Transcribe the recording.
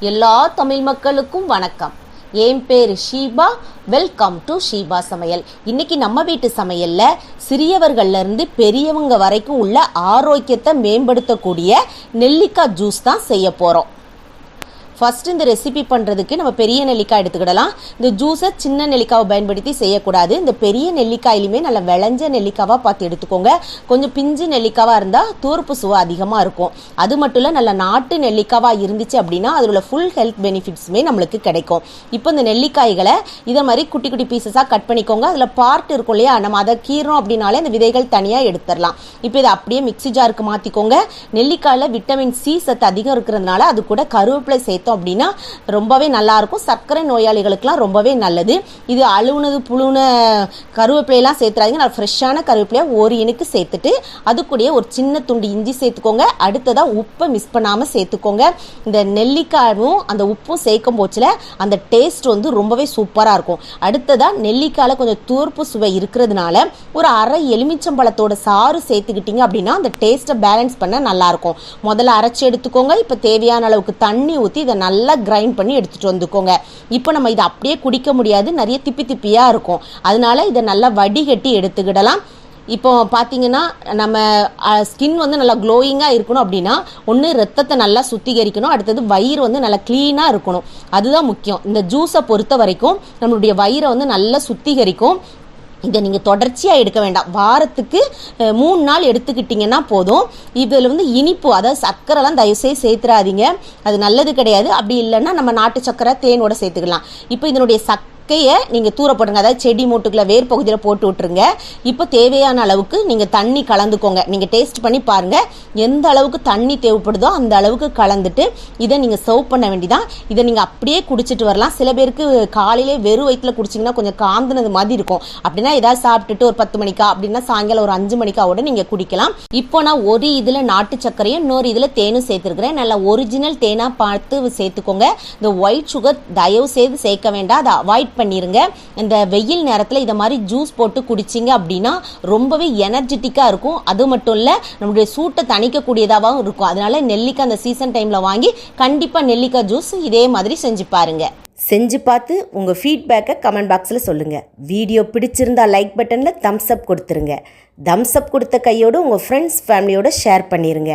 எல்லா தமிழ் மக்களுக்கும் வணக்கம். என் பேர் ஷீபா. வெல்கம் டு ஷீபா சமையல். இன்னைக்கு நம்ம வீட்டு சமையலில் சிறியவர்கள்லேருந்து பெரியவங்க வரைக்கும் உள்ள ஆரோக்கியத்தை மேம்படுத்தக்கூடிய நெல்லிக்காய் ஜூஸ் தான் செய்ய போகிறோம் ஃபஸ்ட்டு இந்த ரெசிபி பண்ணுறதுக்கு நம்ம பெரிய நெல்லிக்காய் எடுத்துக்கிடலாம். இந்த ஜூஸை சின்ன நெல்லிக்காவை பயன்படுத்தி செய்யக்கூடாது. இந்த பெரிய நெல்லிக்காயிலுமே நல்ல விளைஞ்ச நெல்லிக்காவாக பார்த்து எடுத்துக்கோங்க. கொஞ்சம் பிஞ்சு நெல்லிக்காவாக இருந்தால் தூர்ப்பு சுவை அதிகமாக இருக்கும். அது மட்டும் இல்லை நல்ல நாட்டு நெல்லிக்காவாக இருந்துச்சு அப்படின்னா அதில் உள்ள ஃபுல் ஹெல்த் பெனிஃபிட்ஸுமே நம்மளுக்கு கிடைக்கும். இப்போ இந்த நெல்லிக்காய்களை இதை மாதிரி குட்டி குட்டி பீசஸாக கட் பண்ணிக்கோங்க. அதில் பார்ட் இருக்கும் இல்லையா? நம்ம அதை கீறோம் அப்படின்னாலே அந்த விதைகள் தனியாக எடுத்துடலாம். இப்போ இதை அப்படியே மிக்ஸி ஜாருக்கு மாற்றிக்கோங்க நெல்லிக்காயில் விட்டமின் சி சத்து அதிகம் இருக்கிறதுனால அது கூட கருவேப்பிலை சேர்த்து எடுத்தோம் அப்படின்னா ரொம்பவே நல்லாயிருக்கும். சர்க்கரை நோயாளிகளுக்கெலாம் ரொம்பவே நல்லது. இது அழுவுனது புழுன கருவேப்பிலையெல்லாம் சேர்த்துறாதீங்க. நான் ஃப்ரெஷ்ஷான கருவேப்பிலையாக ஒரு இனுக்கு சேர்த்துட்டு அது கூடயே ஒரு சின்ன துண்டு இஞ்சி சேர்த்துக்கோங்க. அடுத்ததாக உப்பை மிஸ் பண்ணாமல் சேர்த்துக்கோங்க. இந்த நெல்லிக்காயும் அந்த உப்பும் சேர்க்கும் போச்சில் அந்த டேஸ்ட் வந்து ரொம்பவே சூப்பராக இருக்கும். அடுத்ததாக நெல்லிக்காயில் கொஞ்சம் தூர்ப்பு சுவை இருக்கிறதுனால ஒரு அரை எலுமிச்சம்பழத்தோட சாறு சேர்த்துக்கிட்டீங்க அப்படின்னா அந்த டேஸ்ட்டை பேலன்ஸ் பண்ண நல்லாயிருக்கும். முதல்ல அரைச்சி எடுத்துக்கோங்க. இப்போ தேவையான அளவுக்கு தண்ணி ஊற்றி இதை நல்லா கிரைண்ட் பண்ணி எடுத்துகிட்டு வந்துக்கோங்க. இப்போ நம்ம இதை அப்படியே குடிக்க முடியாது நிறைய திப்பி திப்பியாக இருக்கும். அதனால இதை நல்லா வடிகட்டி எடுத்துக்கிடலாம். இப்போ பார்த்தீங்கன்னா நம்ம ஸ்கின் வந்து நல்லா க்ளோயிங்காக இருக்கணும் அப்படின்னா ஒன்று ரத்தத்தை நல்லா சுத்திகரிக்கணும் அடுத்தது வயிறு வந்து நல்லா க்ளீனாக இருக்கணும். அதுதான் முக்கியம். இந்த ஜூஸை பொறுத்த வரைக்கும் நம்மளுடைய வயிறை வந்து நல்லா சுத்திகரிக்கும். இதை நீங்கள் தொடர்ச்சியாக எடுக்க வேண்டாம். வாரத்துக்கு மூணு நாள் எடுத்துக்கிட்டிங்கன்னா போதும். இதில் வந்து இனிப்பு அதாவது சர்க்கரைலாம் தயவுசெய்து சேர்த்துறாதீங்க அது நல்லது கிடையாது. அப்படி இல்லைன்னா நம்ம நாட்டு சர்க்கரை தேனோட சேர்த்துக்கலாம். இப்போ இதனுடைய சக் சக்கையை நீங்கள் தூரப்படுங்க. அதாவது செடி மூட்டுக்குள்ள வேர் பகுதியில் போட்டு விட்டுருங்க. இப்போ தேவையான அளவுக்கு நீங்கள் தண்ணி கலந்துக்கோங்க. நீங்கள் டேஸ்ட் பண்ணி பாருங்கள் எந்த அளவுக்கு தண்ணி தேவைப்படுதோ அந்த அளவுக்கு கலந்துட்டு இதை நீங்கள் சர்வ் பண்ண வேண்டிதான். இதை நீங்கள் அப்படியே குடிச்சிட்டு வரலாம். சில பேருக்கு காலையிலே வெறும் வயிற்றுல குடிச்சிங்கன்னா கொஞ்சம் காந்துனது மாதிரி இருக்கும். அப்படின்னா ஏதாவது சாப்பிட்டுட்டு ஒரு பத்து மணிக்கா அப்படின்னா சாயங்காலம் ஒரு அஞ்சு மணிக்காவோட நீங்கள் குடிக்கலாம். இப்போ நான் ஒரு இதில் நாட்டு சர்க்கரையும் இன்னொரு இதில் தேனும் சேர்த்துருக்குறேன். நல்லா ஒரிஜினல் தேனாக பார்த்து சேர்த்துக்கோங்க. இந்த ஒயிட் சுகர் தயவு செய்து சேர்க்க வேண்டாம். அதை அவாய்ட் பண்ணிருங்க. இந்த வெயில் நேரத்தில் இதை மாதிரி ஜூஸ் போட்டு குடிச்சிங்க அப்படின்னா ரொம்பவே எனர்ஜெட்டிக்காக இருக்கும். அது மட்டும் இல்லை நம்மளுடைய சூட்டை தணிக்கக்கூடியதாகவும் இருக்கும். அதனால நெல்லிக்காய் அந்த சீசன் டைமில் வாங்கி கண்டிப்பாக நெல்லிக்காய் ஜூஸ் இதே மாதிரி செஞ்சு பாருங்க. செஞ்சு பார்த்து உங்கள் ஃபீட்பேக்கை கமெண்ட் பாக்ஸில் சொல்லுங்கள் வீடியோ பிடிச்சிருந்தா லைக் பட்டனில் தம்ஸ் அப் கொடுத்துருங்க. தம்ஸ் அப் கொடுத்த கையோடு உங்கள் ஃப்ரெண்ட்ஸ் ஃபேமிலியோட ஷேர் பண்ணிடுங்க